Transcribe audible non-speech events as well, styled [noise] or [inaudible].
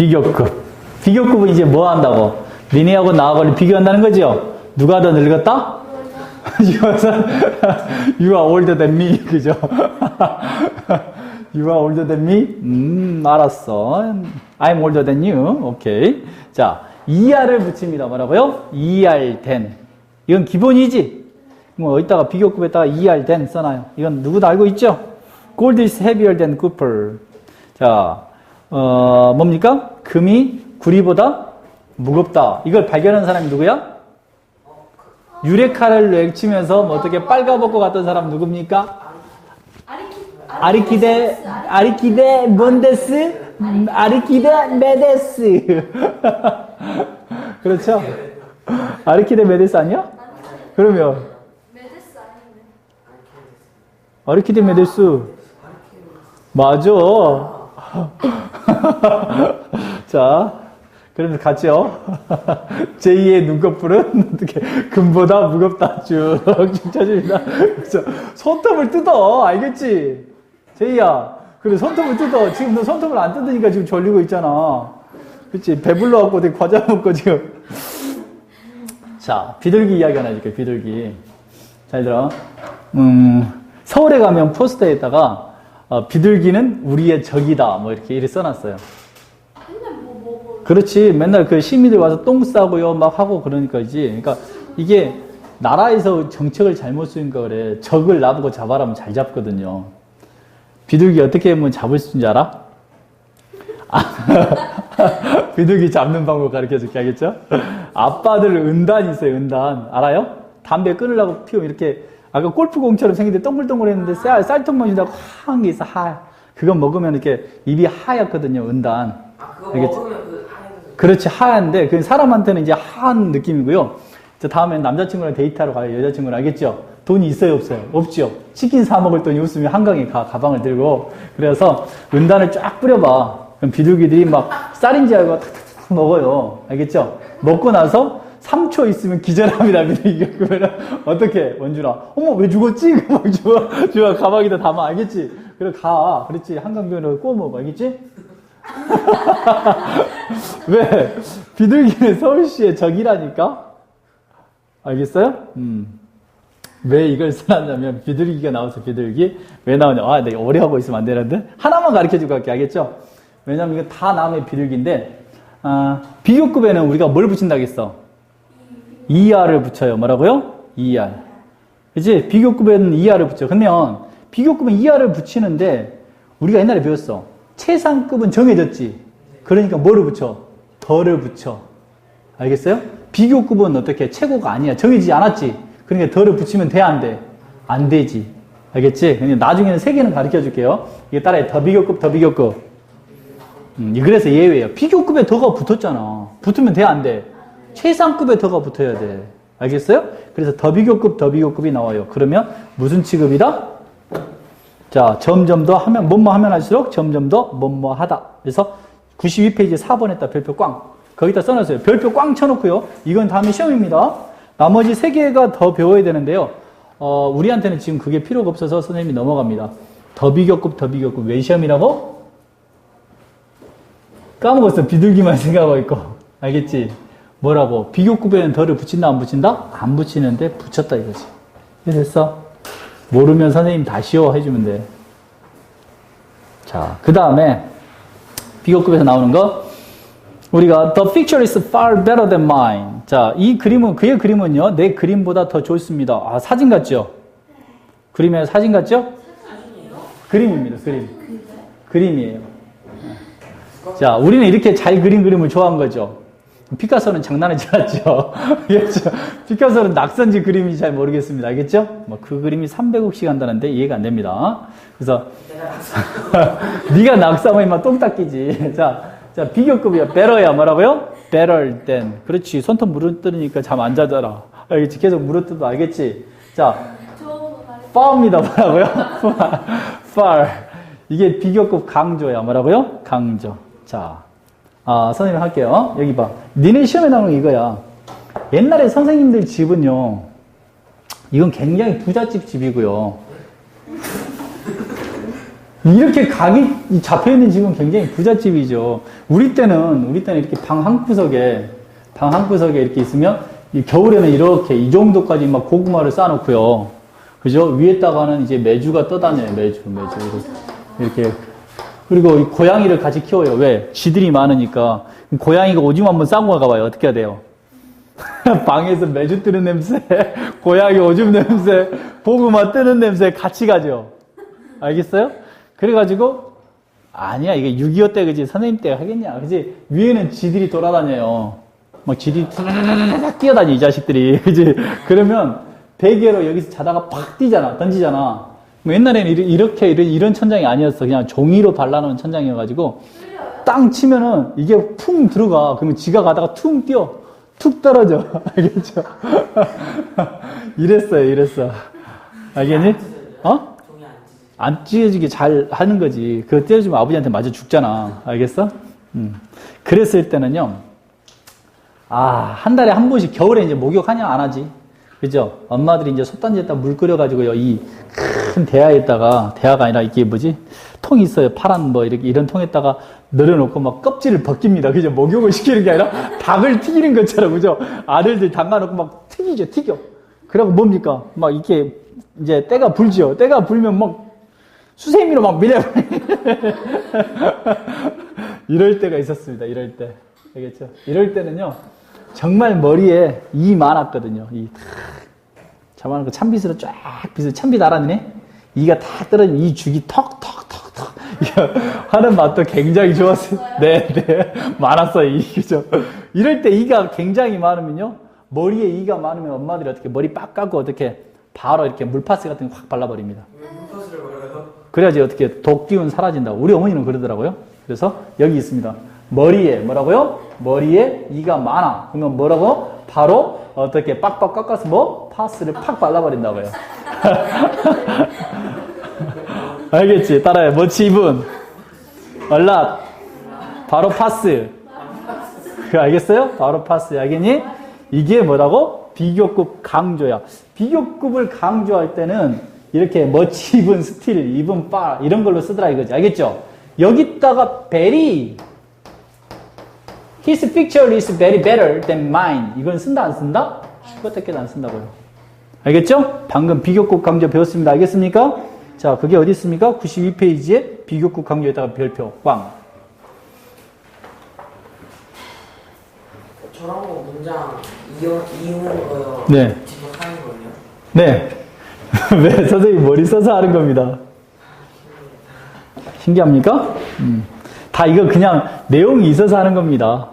비교급. 비교급은 이제 뭐 한다고? 니네하고 나하고를 비교한다는 거죠? 누가 더 늙었다? [laughs] are older than me. 그죠? [laughs] older than me? 음, 알았어. I'm older than you. 오케이. 자, ER을 붙입니다. 뭐라고요? ER than. 이건 기본이지? 뭐, 어디다가 비교급에다가 ER than 써놔요. 이건 누구도 알고 있죠? Gold is heavier than copper. 자, 어, 뭡니까? 금이 구리보다 무겁다. 이걸 발견한 사람이 누구야? 유레카를 외치면서 뭐 어떻게 빨가벗고 갔던 사람 누굽니까? 아리키데 아리키데 몬데스 음, 아리키데 메데스 [laughs] 그렇죠? 아리키데 메데스 아니야? 그러면. 아리키데 메데스 맞아 [laughs] 자 그러면 같이요. [laughs] 제2의 눈꺼풀은 [laughs] 어떻게 금보다 무겁다. 쭉 칭찬줍니다. 그래서 손톱을 뜯어. 알겠지? 제이야. 그래 손톱을 뜯어. 지금 너 손톱을 안 뜯으니까 지금 졸리고 있잖아. 그치? 배불러 갖고 되게 과자 먹고 지금. 자 비둘기 이야기 하나 해줄게 비둘기. 잘 들어. 음 서울에 가면 포스터에다가 어, 비둘기는 우리의 적이다 뭐 이렇게 이렇게 써놨어요. 그렇지. 맨날 그 시민들 와서 똥 싸고요, 막 하고 그러니까지. 그러니까 이게 나라에서 정책을 잘못 쓰니까 그래. 적을 나보고 잡아라면 잘 잡거든요. 비둘기 어떻게 하면 잡을 수 있는지 알아? 아, [laughs] 비둘기 잡는 방법 가르쳐 줄게, 알겠죠? 아빠들 은단 있어요, 은단. 알아요? 담배 끊으려고 피우면 이렇게, 아까 골프공처럼 생긴데 동글동글 했는데 쌀, 쌀통만이라고 하얀 게 있어, 하얗. 그거 먹으면 이렇게 입이 하얗거든요, 은단. 아 그거? 먹으면 그 하얀 그렇지 하얀데 그 사람한테는 이제 하얀 느낌이고요. 저 다음엔 남자친구랑 데이트하러 가요. 여자친구랑 알겠죠? 돈이 있어요 없어요? 없죠. 치킨 사 먹을 돈이 없으면 한강에 가 가방을 들고 그래서 은단을 쫙 뿌려봐. 그럼 비둘기들이 막 쌀인 지 알고 탁탁탁 먹어요. 알겠죠? 먹고 나서 3초 있으면 기절합니다. 비둘기가 그러면 어떻게 원준아? 어머 왜 죽었지? 막 주워 주워 가방에다 담아 알겠지? 그래 가. 그렇지 한강변으로 먹어 알겠지? [laughs] 왜? 비둘기는 서울시의 적이라니까? 알겠어요? 음. 왜 이걸 써놨냐면, 비둘기가 나와서 비둘기. 왜 나오냐? 아, 내가 오래 하고 있으면 안 되는데? 하나만 가르쳐 주고 갈게, 알겠죠? 왜냐면 이거 다 남의 비둘기인데, 아, 비교급에는 우리가 뭘 붙인다고 했어? ER을 붙여요. 뭐라고요? ER. 그치? 비교급에는 ER을 붙여. 그러면, 비교급은 ER을 붙이는데, 우리가 옛날에 배웠어. 최상급은 정해졌지. 그러니까 뭐를 붙여? 덜을 붙여. 알겠어요? 비교급은 어떻게 최고가 아니야. 정해지지 않았지. 그러니까 덜을 붙이면 돼, 안 돼? 안 되지. 알겠지? 그러니까 나중에는 세 개는 가르쳐 줄게요. 이게 따라해. 더 비교급, 더 비교급. 음, 그래서 예외예요. 비교급에 더가 붙었잖아. 붙으면 돼, 안 돼? 최상급에 더가 붙어야 돼. 알겠어요? 그래서 더 비교급, 더 비교급이 나와요. 그러면 무슨 취급이다? 자, 점점 더 하면, 뭐뭐 하면 할수록 점점 더 뭐뭐 하다. 그래서 92페이지 4번에다 별표 꽝. 거기다 써놨어요. 별표 꽝 쳐놓고요. 이건 다음에 시험입니다. 나머지 세 개가 더 배워야 되는데요. 어, 우리한테는 지금 그게 필요가 없어서 선생님이 넘어갑니다. 더 비교급, 더 비교급. 왜 시험이라고? 까먹었어. 비둘기만 [laughs] 생각하고 있고. 알겠지? 뭐라고? 비교급에는 더를 붙인다, 안 붙인다? 안 붙이는데 붙였다 이거지. 됐어? 모르면 선생님 다시요 해주면 돼. 자, 그 다음에 비교급에서 나오는 거 우리가 The picture is far better than mine. 자, 이 그림은 그의 그림은요 내 그림보다 더 좋습니다. 아 사진 같죠? 그림에 사진 같죠? 그림입니다. 그림. 그림이에요. 자, 우리는 이렇게 잘 그린 그림을 좋아한 거죠. 피카소는 장난하지 않았죠. 알겠죠? 피카소는 낙선지 그림인지 잘 모르겠습니다. 알겠죠? 뭐 그 그림이 300억씩 한다는데 이해가 안 됩니다. 그래서 [laughs] 네가 낙서하면 막 똥 닦이지. [laughs] 자, 자 비교급이야. better야 뭐라고요? better than. 그렇지. 손톱 물어뜯으니까 잠 안 자더라. 알겠지? 계속 물어뜯어 알겠지? 자, far입니다. 뭐라고요? [laughs] far. 이게 비교급 강조야. 뭐라고요? 강조. 자, 아, 선생님 할게요. 여기 봐. 니네 시험에 나오는 거 이거야. 옛날에 선생님들 집은요, 이건 굉장히 부잣집 집이고요. 이렇게 각이 잡혀 있는 집은 굉장히 부잣집이죠. 우리 때는 우리 때는 이렇게 방 한 구석에 방 한 구석에 이렇게 있으면 이 겨울에는 이렇게 이 정도까지 막 고구마를 쌓아놓고요. 그죠? 위에다가는 이제 메주가 떠다녀요. 메주, 메주 이렇게. 그리고 이 고양이를 같이 키워요. 왜? 쥐들이 많으니까. 고양이가 오줌 한번 싸고 가봐요. 어떻게 해야 돼요? [laughs] 방에서 메주 뜨는 냄새, 고양이 오줌 냄새, 고구마 뜨는 냄새 같이 가죠. 알겠어요? 그래가지고, 아니야, 이게 6.25 때, 그지? 선생님 때 하겠냐? 그지? 위에는 쥐들이 돌아다녀요. 막 쥐들이 탁 뛰어다니, 이 자식들이. [laughs] 그지? 그러면 베개로 여기서 자다가 팍 뛰잖아. 던지잖아. 뭐 옛날에는 이렇게, 이런, 이런 천장이 아니었어. 그냥 종이로 발라놓은 천장이어가지고, 땅 치면은 이게 풍 들어가. 그러면 지가 가다가 퉁 뛰어. 툭 떨어져. [laughs] 알겠죠? [laughs] 이랬어요, 이랬어. 알겠니? 어? 안 찢어지게 잘 하는 거지. 그거 떼어주면 아버지한테 맞아 죽잖아. 알겠어? 음. 그랬을 때는요, 아, 한 달에 한 번씩 겨울에 이제 목욕하냐, 안 하지? 그죠? 엄마들이 이제 솥단지에다 물 끓여가지고요, 이 큰 대야에다가, 대야가 아니라 이게 뭐지? 통이 있어요. 파란 뭐, 이렇게, 이런 통에다가 늘어놓고 막 껍질을 벗깁니다. 그죠? 목욕을 시키는 게 아니라 [laughs] 닭을 튀기는 것처럼, 그죠? 아들들 담가놓고 막 튀기죠, 튀겨. 그러고 뭡니까? 막 이렇게, 이제 때가 불죠. 때가 불면 막 수세미로 막 밀어. [laughs] 이럴 때가 있었습니다. 이럴 때. 알겠죠? 이럴 때는요, 정말 머리에 이 많았거든요. 이 자만한 거 찬빗으로 쫙 빗을 찬빗 알았네? 이가 탁 떨어진 이 죽이 턱턱턱턱 [laughs] 하는 맛도 굉장히 좋았어요. 네, 네. 많았어요. 이, 그죠? 이럴 때 이가 굉장히 많으면요. 머리에 이가 많으면 엄마들이 어떻게 머리 빡 깎고 어떻게 바로 이렇게 물파스 같은 거 확 발라버립니다. 그래야지 어떻게 독기운 사라진다고. 우리 어머니는 그러더라고요. 그래서 여기 있습니다. 머리에 뭐라고요? 머리에 이가 많아. 그러면 뭐라고? 바로 어떻게 빡빡 깎아서 뭐? 파스를 팍 발라버린다고요. [laughs] 알겠지? 따라해. 뭐지 이분? 얼랏. 바로 파스. 그 알겠어요? 바로 파스. 알겠니? 이게 뭐라고? 비교급 강조야. 비교급을 강조할 때는 이렇게 멋지 입은 스틸, 입은 바 이런 걸로 쓰더라 이거지. 알겠죠? 여기다가 very His picture is very better than mine. 이건 쓴다 안 쓴다? 슈퍼테켓 안 쓴다고요. 알겠죠? 방금 비교급 강조 배웠습니다. 알겠습니까? 자, 그게 어디 있습니까? 92페이지에 비교급 강조에다가 별표 꽝. 저런 거 문장 이용, 이용하는 거요. 네. 거요. 네. [laughs] 왜 선생님 머리 써서 하는 겁니다. 신기합니까? 음. 다 이거 그냥 내용이 있어서 하는 겁니다.